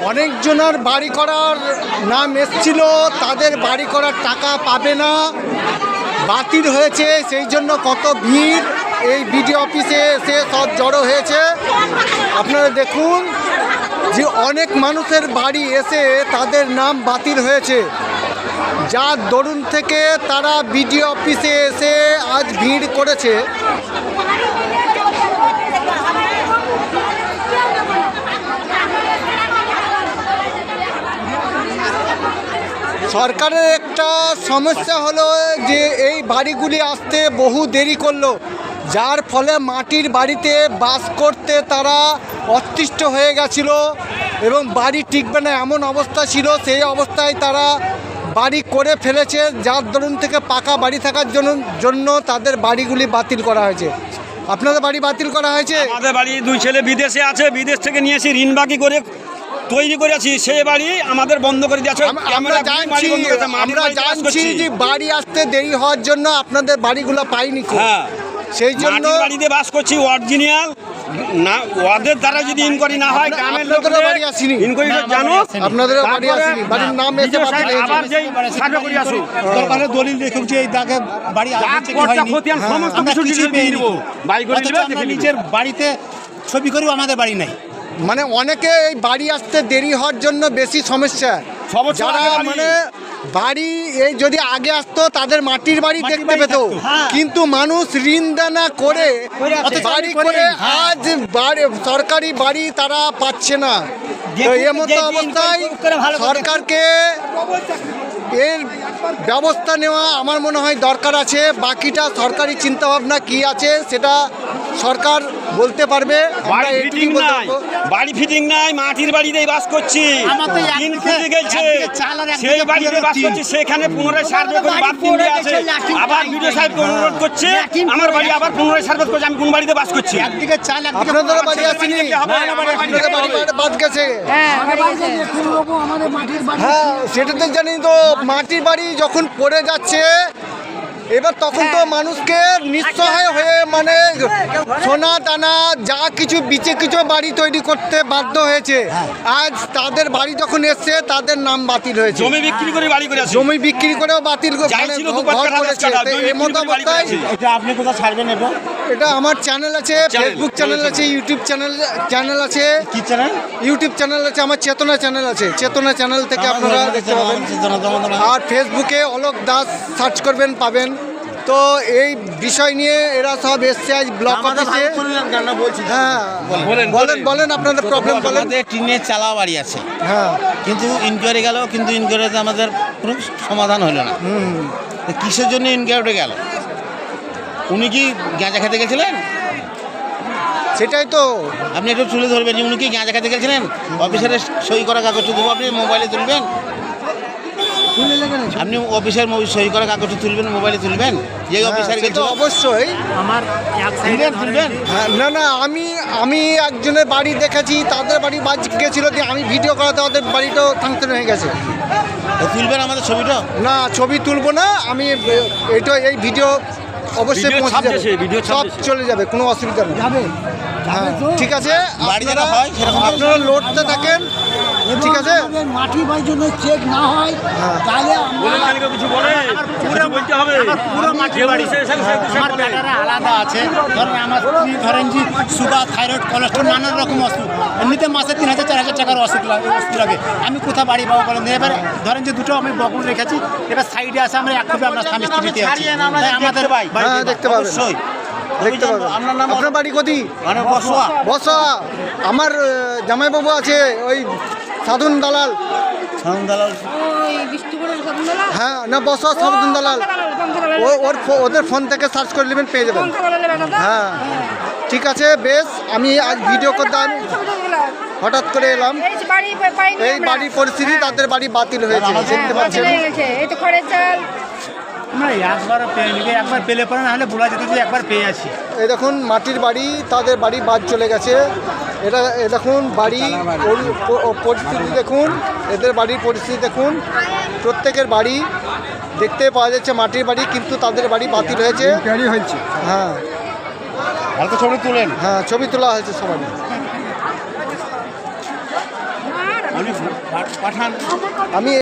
অনেকজনের বাড়ি করার নাম এসছিল, তাদের বাড়ি করার টাকা পাবে না। বাতিল হয়েছে, সেই জন্য কত ভিড়। এই বিডিও অফিসে এসে সব জড়ো হয়েছে। আপনারা দেখুন যে অনেক মানুষের বাড়ি এসে তাদের নাম বাতিল হয়েছে। যার দরুন থেকে তারা বিডিও অফিসে এসে আজ ভিড় করেছে। সরকারের একটা সমস্যা হলো যে এই বাড়িগুলি আসতে বহু দেরি করল, যার ফলে মাটির বাড়িতে বাস করতে তারা অতিষ্ঠ হয়ে গেছিল এবং বাড়ি টিকবে না এমন অবস্থা ছিল, সেই অবস্থায় তারা বাড়ি করে ফেলেছে, যার দরুন থেকে পাকা বাড়ি থাকার জন্য জন্য তাদের বাড়িগুলি বাতিল করা হয়েছে। আপনাদের বাড়ি বাতিল করা হয়েছে? আমাদের বাড়ি দুই ছেলে বিদেশে আছে, বিদেশ থেকে নিয়ে এসে ঋণ বাকি করে তৈরি করেছি সেই বাড়ি আমাদের বন্ধ করে দিয়েছে। আমরা জানছি আমরা জানছি যে বাড়ি আসতে দেরি হওয়ার জন্য আপনাদের বাড়িগুলো পাইনি। হ্যাঁ। সেই জন্য বাড়িতে বাস করছি অরিজিনাল না ওদের দ্বারা যদি ইনকোয়ারি না হয় গ্রামের লোকদের বাড়ি আসেনি? ইনকোয়ারি জানো? আপনাদের বাড়ি আসেনি। বাড়ির নাম এসে বাতিল আবার যেই সার্ভে করে আসুক। দরকারে দলিল রেখেছি এই দাগে বাড়ি যা আছে কি হয়নি। খতিয়ান হ্যাঁ, সমস্ত কিছু দিয়ে দিব। বাড়ি করে দিবে দেখে নিজের বাড়িতে ছবি করেও আমাদের বাড়ি নাই। মানে অনেকে এই বাড়ি আসতে দেরি হওয়ার জন্য বেশি সমস্যা। যারা মানে বাড়ি এই যদি আগে আসতো তাদের মাটির বাড়ি দেখতে পেত। হ্যাঁ। কিন্তু মানুষ ঋণ দানা করে বাড়ি করে, হ্যাঁ। আজ বাড়ি সরকারি বাড়ি তারা পাচ্ছে না। এর মতো অবস্থায় সরকারকে এর ব্যবস্থা নেওয়া আমার মনে হয় দরকার আছে। বাকিটা সরকারি চিন্তাভাবনা কি আছে সেটা সরকার বলতে পারবে আমরা বাড়ি ফিটিং নাই বাড়ি ফিটিং নাই মাটির বাড়িতেই বাস করছি। আমার তো একদিকে- তিন ফুটে গেছে। সেই বাড়িতে বাস। করছি সেখানে পুনরায় সার্ভে করে বাদ তিন আছে। আবার ভিডিও সাহেব অনুরোধ করছে আমার বাড়ি আবার পুনরায় সার্ভে করছে আমি কোন বাড়িতে বাস করছি? একদিকে চাল একদিকে বাড়ি আসেনি? বাড়ি আপনাদের বাড়ি হবে। বাদ গেছে। হ্যাঁ হয়ে গেছে হ্যাঁ সেটা তো জানি তো মাটির বাড়ি যখন পড়ে যাচ্ছে এবার তখন তো মানুষকে নিঃসহায় হয়ে মানে সোনা দানা যা কিছু বিচে কিছু বাড়ি তৈরি করতে বাধ্য হয়েছে। আজ তাদের বাড়ি যখন এসছে তাদের নাম বাতিল হয়েছে। জমি বিক্রি করে বাড়ি করে জমি বিক্রি করেও বাতিল মানে ঘর করেছে। অবস্থায় এটা আপনি কোথায় ছাড়বেন এটা? এটা আমার চ্যানেল আছে ফেসবুক চ্যানেল চ্যানেল আছে ইউটিউব চ্যানেল চ্যানেল আছে। কি চ্যানেল ইউটিউব চ্যানেল আছে আমার চেতনা চ্যানেল আছে। চেতনা চ্যানেল থেকে আপনারা দেখতে পাবেন। আর ফেসবুকে অলোক দাস সার্চ করবেন পাবেন। তো এই বিষয় নিয়ে এরা সব এসছে আজ ব্লক অফিসে হ্যাঁ বলেন, বলেন আপনাদের প্রবলেম বলেন। আমাদের টিনের চালা বাড়ি আছে। হ্যাঁ। কিন্তু ইনকোয়ারি গেল কিন্তু ইনকোয়ারিতে আমাদের কোনো সমাধান হলো না। কিসের জন্য ইনকোয়ারিটা গেল? উনি কি গাঁজা খেতে গেছিলেন? সেটাই তো। আপনি একটু তুলে ধরবেন যে উনি কি গাঁজা খেতে গেছিলেন? অফিসারের সই করা কাগজ দেবো আপনি মোবাইলে তুলবেন? আপনি অফিসের সই করা কাগজটা তুলবেন মোবাইলে তুলবেন? যে অফিসার হ্যাঁ, তো অবশ্যই। আমার তুলবেন হ্যাঁ, না না আমি আমি একজনের বাড়ি দেখেছি তাদের বাড়ি বাজ গেছিল দিয়ে আমি ভিডিও করাতে ওদের বাড়িটাও থাংতন হয়ে গেছে। তুলবেন আমাদের ছবিটা? না ছবি তুলবো না আমি এটা এই ভিডিও অবশ্যই ভিডিও পৌঁছে যাবে। ভিডিও সব চলে যাবে কোনো অসুবিধা নেই। যাবে? হ্যাঁ ঠিক আছে আপনারা- হয় সেরকম আপনারা লোডতে থাকেন ঠিক আছে? মাটির বাড়ির জন্য চেক না হয় তাহলে বলেন আমরা কিছু বলে পুরো বলতে হবে। পুরো মাটির বাড়ি। আমার ব্যাটারা আলাদা আছে। ধরেন আমার স্ত্রী ধরেন যে সুগার থাইরয়েড কোলেস্ট্রল নানা রকম অসুখ। এমনিতে মাসে তিন হাজার চার হাজার টাকার অসুখ লাগে ওষুধ লাগে। আমি কোথা বাড়ি পাবো বলেন? এবার ধরেন যে দুটো আমি বকুল রেখেছি এবার সাইডে আছে আমরা এক খুবই আমরা স্বামী স্ত্রীতে আছি। আমাদের ভাই দেখতে পাবেন। অবশ্যই। দেখতে পাবেন। আপনার নাম আপনার বাড়ি কোথি মানে বসা আমার জামাইবাবু আছে ওই সাধন দালাল। ওই বিষ্ণুপুরের সন্ধ্যা হ্যাঁ না বসা সাধন দালাল। ও ওর ফো- ওদের ফোন থেকে সার্চ করে নেবেন পেয়ে যাবেন। হ্যাঁ। ঠিক আছে বেশ আমি আজ ভিডিও করতাম হঠাৎ করে এলাম। এই বাড়ির পরিস্থিতি তাদের বাড়ি বাতিল হয়েছে দেখতে পাচ্ছেন। এই তো খড়ের চাল। একবার পেয়ে একবার পেলে পরে না হলে বলা যেত যে একবার পেয়ে আছি এই দেখুন মাটির বাড়ি তাদের বাড়ি বাদ চলে গেছে। এটা দেখুন বাড়ি পরিস্থিতি দেখুন এদের বাড়ির পরিস্থিতি দেখুন। প্রত্যেকের বাড়ি দেখতে পাওয়া যাচ্ছে মাটির বাড়ি কিন্তু তাদের বাড়ি বাতিল হয়েছে। হ্যাঁ। ছবি তুলেন। হ্যাঁ ছবি তোলা হয়েছে সবাই। আমি